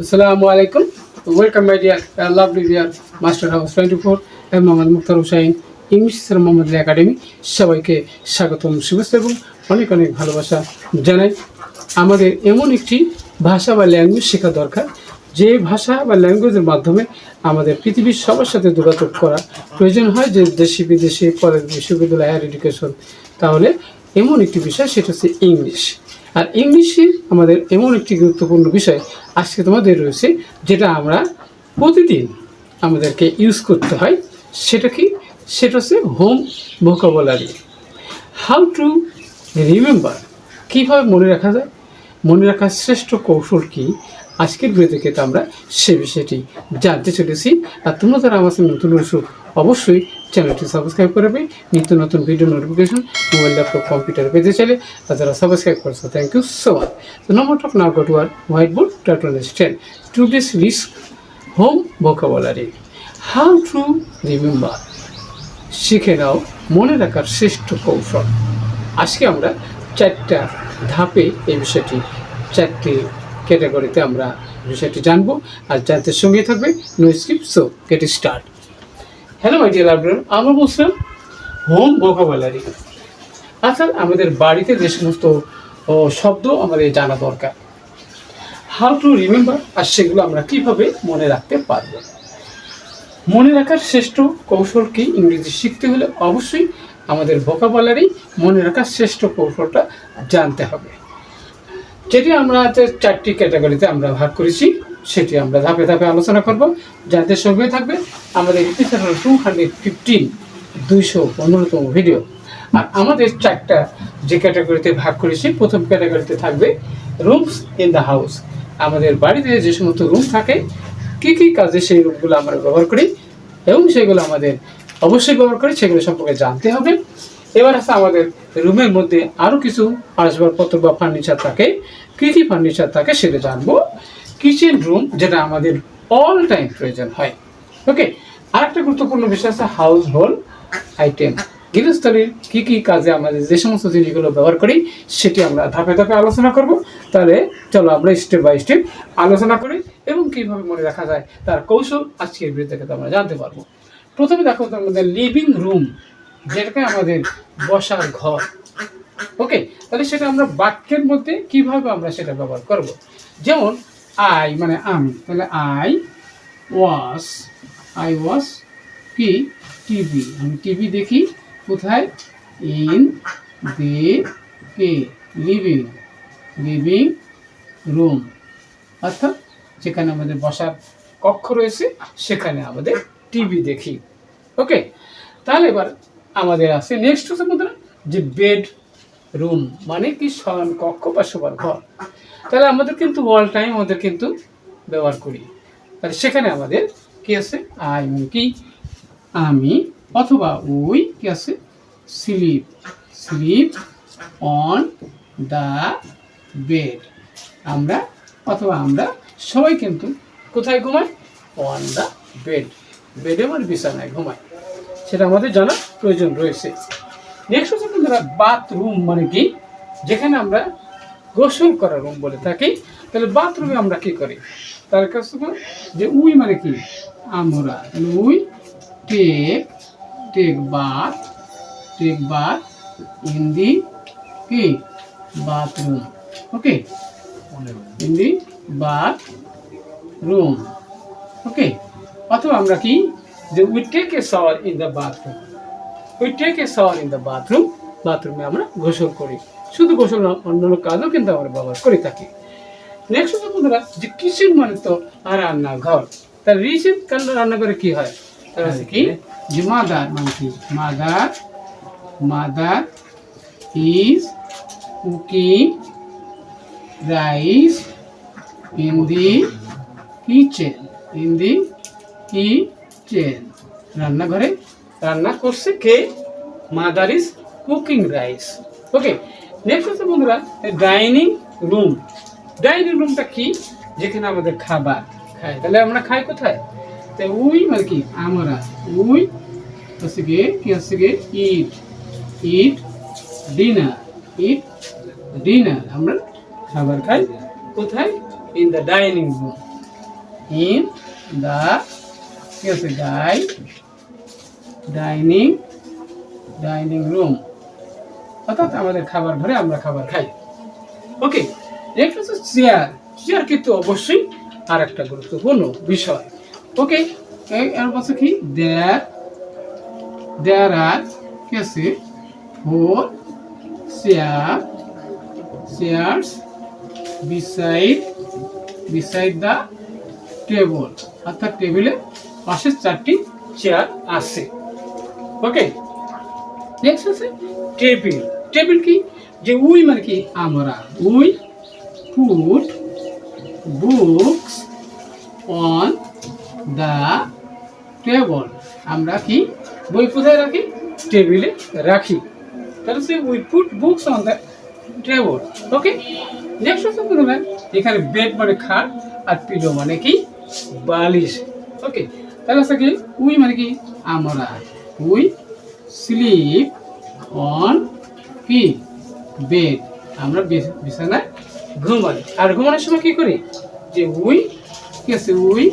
আসসালামু আলাইকুম welcome my dear lovely dear master house twenty four এবং Mohammad Mukhtar Hussain English sir Mohammad academy সবাইকে স্বাগতম, শুভেচ্ছা এবং অনেক অনেক ভালোবাসা জানাই। আমাদের এমন একটি ভাষা বা ল্যাঙ্গুয়েজ শেখা দরকার, যে ভাষা বা ল্যাঙ্গুয়েজের মাধ্যমে আমাদের পৃথিবীর সবার সাথে যোগাযোগ করা প্রয়োজন হয়, যে দেশি, বিদেশি, কলেজ, বিশ্ববিদ্যালয় হায়ার এডুকেশন তাহলে এমন একটি বিষয়, সেটা হচ্ছে ইংলিশ আর ইংলিশে আমাদের এমন একটি গুরুত্বপূর্ণ বিষয় আজকে তোমাদের রয়েছে, যেটা আমরা প্রতিদিন আমাদেরকে ইউজ করতে হয়, সেটা কি? সেটা হচ্ছে home vocabulary how to remember কীভাবে মনে রাখা যায়? মনে রাখার শ্রেষ্ঠ কৌশল কি? আজকের ভিডিও থেকে তো আমরা সে বিষয়টি জানতে চলেছি। আর তোমরা যারা আমার নতুন রয়েছো, অবশ্যই চ্যানেলটি সাবস্ক্রাইব করবে নিত্য নতুন video notification mobile laptop computer পেতে চাইলে আর যারা সাবস্ক্রাইব করছ থ্যাংক ইউ সো মাচ তো number of now go to R white board টাট understand to this risk home vocabulary how to remember শিখে নাও, মনে রাখার শ্রেষ্ঠ কৌশল। আজকে আমরা চারটা ধাপে এই বিষয়টি, চারটি ক্যাটাগরিতে আমরা বিষয়টি জানব। আর জানতে সঙ্গে থাকবে no skip so get start hello my dear library আমরা বলছিলাম হোম ভোকাবুলারি অর্থাৎ আমাদের বাড়িতে যে সমস্ত শব্দ আমাদের জানা দরকার। হাউ টু রিমেম্বার আর সেগুলো আমরা কীভাবে মনে রাখতে পারব। মনে রাখার শ্রেষ্ঠ কৌশল কি? ইংরেজি শিখতে হলে অবশ্যই আমাদের ভোকাবুলারি মনে রাখার শ্রেষ্ঠ কৌশলটা জানতে হবে। যেটি আমরা চারটি ক্যাটাগরিতে আমরা ভাগ করেছি, সেটি আমরা ধাপে ধাপে আলোচনা করব। যাদের সঙ্গে থাকবে আমাদের টু হান্ড্রেড ফিফটিন দুইশো পনেরোতম ভিডিও আর আমাদের চারটা যে ক্যাটাগরিতে ভাগ করেছি, প্রথম ক্যাটাগরিতে থাকবে রুমস ইন দ্য হাউস আমাদের বাড়িতে যে সমস্ত রুম থাকে, কী কী কাজে সেই রুমগুলো আমরা ব্যবহার করি, এবং সেগুলো আমাদের অবশ্যই ব্যবহার করি, সেগুলো সম্পর্কে জানতে হবে। এবার আছে আমাদের রুমের মধ্যে আরও কিছু আসবাবপত্র বা ফার্নিচার থাকে। কী কী ফার্নিচার থাকে সেটা জানব। কিচেন রুম যেটা আমাদের অল টাইম প্রয়োজন হয়। ওকে আরেকটা গুরুত্বপূর্ণ বিষয় আছে হাউস হোল্ড আইটেম গৃহস্থলীর কী কী কাজে আমাদের যে সমস্ত জিনিসগুলো ব্যবহার করি, সেটি আমরা ধাপে ধাপে আলোচনা করব। তাহলে চলো আমরা স্টেপ বাই স্টেপ আলোচনা করি এবং কীভাবে মনে রাখা যায় তার কৌশল আজকের ভিডিও থেকে আমরা জানতে পারব। প্রথমে দেখো আমাদের লিভিং রুম যেটাকে আমাদের বসার ঘর। ওকে তাহলে সেটা আমরা বাক্যের মধ্যে কীভাবে আমরা সেটা ব্যবহার করব? যেমন আই মানে আমি। তাহলে আই ওয়াস আই ওয়াস কি টিভি আমি টিভি দেখি, কোথায়? ইন দি কে লিভিং লিভিং রুম অর্থাৎ যেখানে আমাদের বসার কক্ষ রয়েছে, সেখানে আমাদের টিভি দেখি। ওকে তাহলে এবার আমাদের আছে। নেক্সট হচ্ছে আমাদের যে বেড রুম মানে কি শয়ন কক্ষ বা শোবার ঘর। তাহলে আমাদের কিন্তু অল টাইম আমাদের কিন্তু ব্যবহার করি। তাহলে সেখানে আমাদের কি আছে? আই কি? আমি অথবা ওই কি আছে? Sleep sleep on the bed আমরা অথবা আমরা সবাই কিন্তু কোথায় ঘুমাই? অন দ্য বেড বেডে মানে বিছানায় ঘুমাই। সেটা আমাদের জানা প্রয়োজন রয়েছে। নেক্সট হচ্ছে বন্ধুরা বাথরুম মানে কি? যেখানে আমরা গোসল করার রুম বলে থাকি। তাহলে বাথরুমে আমরা কি করি? তার কাছে যে উই মানে কি? আমরা। We take take bath take bath in the কি? Bathroom okay in the bathroom okay অথবা আমরা কি? যে we take a shower in the bathroom we take a shower in the bathroom. বাথরুমে আমরা গোসল করি। শুধু গোসল অন্যান্য কাজও কিন্তু আমরা ব্যবহার করে থাকি। নেক্সট হচ্ছে বন্ধুরা, যে কিচেন মানে তো রান্নাঘর তার রিসেন্ট কাল রান্নাঘরে কি হয়? তার হচ্ছে কি? যে মাদার মানে কি? Mother mother is cooking rice in the kitchen. In the kitchen. রান্নাঘরে রান্না করছে কে? Mother is cooking rice. Okay next হচ্ছে বন্ধুরা, ডাইনিং রুম। ডাইনিং রুমটা কি? যেখানে আমাদের খাবার খায়। তাহলে আমরা খাই কোথায়? তাই উই মানে কি? আমরা। উই হচ্ছে গিয়ে কি হচ্ছে গিয়ে? ইট ইট ডিনার ইট ডিনার আমরা খাবার খাই কোথায়? In the dining room in the কি আছে ডাই ডাইনিং ডাইনিং রুম। অর্থাৎ আমাদের খাবার ঘরে আমরা খাবার খাই। ওকে নেক্সট হচ্ছে চেয়ার চেয়ার কিন্তু অবশ্যই আর একটা গুরুত্বপূর্ণ বিষয়। ওকে এর পাশে কি? দেয়ার দেয়ার আর কি আছে four chair chairs beside beside the table অর্থাৎ টেবিলের পাশে চারটি চেয়ার আছে। ওকে নেক্সট আছে? টেবিল টেবিল কি? যে উই মানে কি? আমরা we put books on the table আমরা কি? বই কোথায় রাখি? টেবিলে রাখি। তাহলে সে we put books on the table okay next হচ্ছে প্রথমে এখানে বেড মানে খাট আর পিলো মানে কি? বালিশ। ওকে তাহলে হচ্ছে কি? উই মানে কি? আমরা উই স্লিপ অন কি? বেড। আমরা বিছ- বিছানায় ঘুমাই আর ঘুমানোর সময় কি করি? যে উই, কি আছে? We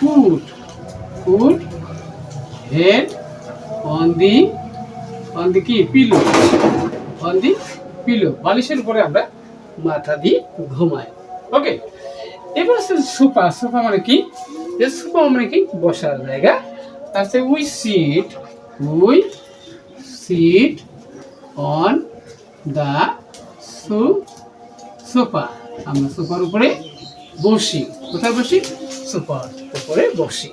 put put head on the on the কি? পিলো। On the pillow. বালিশের উপরে আমরা মাথা দিয়ে ঘুমাই। ওকে। এবার সোফা সোফা মানে কি? যে সোফা মানে কি? বসার জায়গা। তারপরে we sit we sit on the সু সোফা আমরা সোফার উপরে বসি। কোথায় বসি? সোফার উপরে বসি।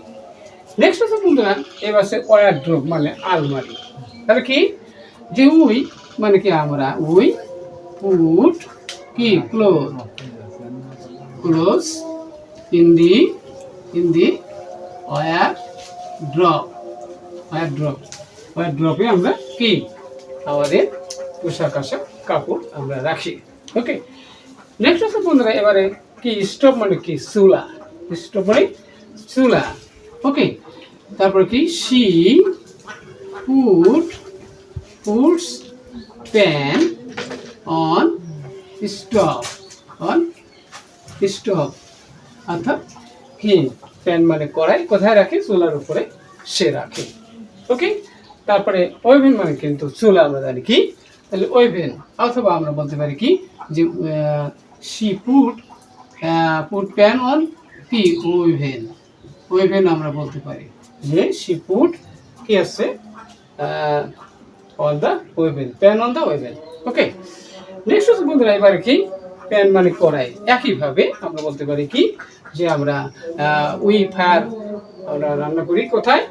নেক্সট হচ্ছে বন্ধুরা এবার আছে ড্রপ মানে আলমারি। তাহলে কি? যে উই মানে কি আমরা? উই পুট কি? Cloth cloth in the in the wardrobe wardrobe war ড্রপে আমরা কি? আমাদের পোশাক আশাক, কাপড় আমরা রাখি। ওকে নেক্সট হচ্ছে বন্ধুরা, এবারে কি স্টোভ মানে কি? চুলা। স্টোভ মানে চুলা। ওকে তারপরে কি? She put puts pan on stove on stove অর্থাৎ কি প্যান মানে কড়াই কোথায় রাখে? চুলার উপরে সে রাখে। ওকে তারপরে ওভেন মানে কিন্তু চুলা আমরা জানি কি? তাহলে ওভেন অথবা আমরা বলতে পারি কি? যে she put put pan on P oven oven আমরা বলতে পারি যে, সি পুট, কি আছে? On the oven pan on the oven okay next হচ্ছে বন্ধুরা, এবারে কি? প্যান মানে কড়াই। একইভাবে আমরা বলতে পারি কি, যে আমরা উই ফায়ার আমরা রান্না করি কোথায়?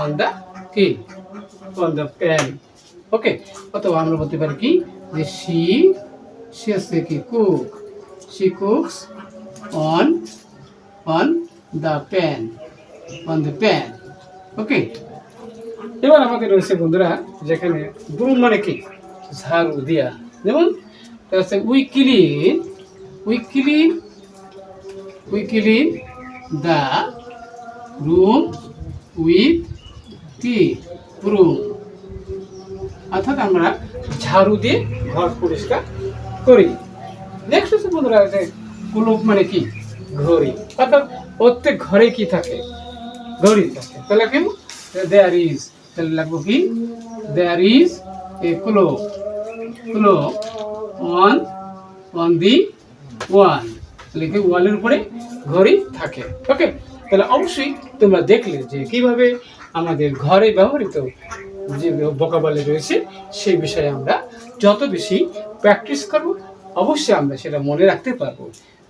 অন দ্য কি? On the pan. ওকে, অথবা আমরা বলতে পারি কি, যে সি সি কি, cook. She cooks on on the pan, on the pan. Okay, এবার আমাদের রয়েছে বন্ধুরা, যেখানে ব্রুম মানে কি? ঝাড়ু দিয়া। যেমন হচ্ছে we clean we clean we clean the room with কি রুম অর্থাৎ আমরা ঝাড়ু দিয়ে ঘর পরিষ্কার করি। নেক্সট হচ্ছে বন্ধুরা, যে কুলুপ মানে কি? ঘড়ি। অর্থাৎ প্রত্যেক ঘরে কি থাকে? ঘড়ি থাকে। তাহলে কি? দেয়ার ইজ তাহলে লাগবো কি? There is a clock clock on on the wall কি ওয়ালের উপরে ঘড়ি থাকে। ওকে তাহলে অবশ্যই তোমরা দেখলে যে কীভাবে আমাদের ঘরে ব্যবহৃত যে বকাবলি রয়েছে, সেই বিষয়ে আমরা যত বেশি প্র্যাকটিস করব, অবশ্যই আমরা সেটা মনে রাখতে পারব।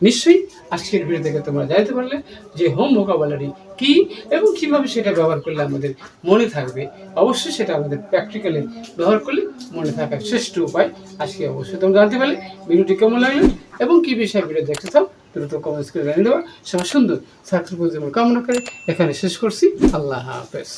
নিশ্চয়ই আজকের ভিডিও তোমরা জানতে পারলে যে হোম ভোকাবুলারি কি এবং কীভাবে সেটা ব্যবহার করলে আমাদের মনে থাকবে। অবশ্যই সেটা আমাদের প্র্যাকটিক্যালি ব্যবহার করলে মনে থাকার শ্রেষ্ঠ উপায় আজকে অবশ্যই তোমরা জানতে পারলে। ভিডিওটি কেমন লাগল এবং কি বিষয়ে ভিডিও দেখতে চাও দ্রুত কমেন্টস করে জানিয়ে দেওয়া সবার সুন্দর সাকসেসফুল জীবন কামনা করে এখানে শেষ করছি। আল্লাহ হাফেজ।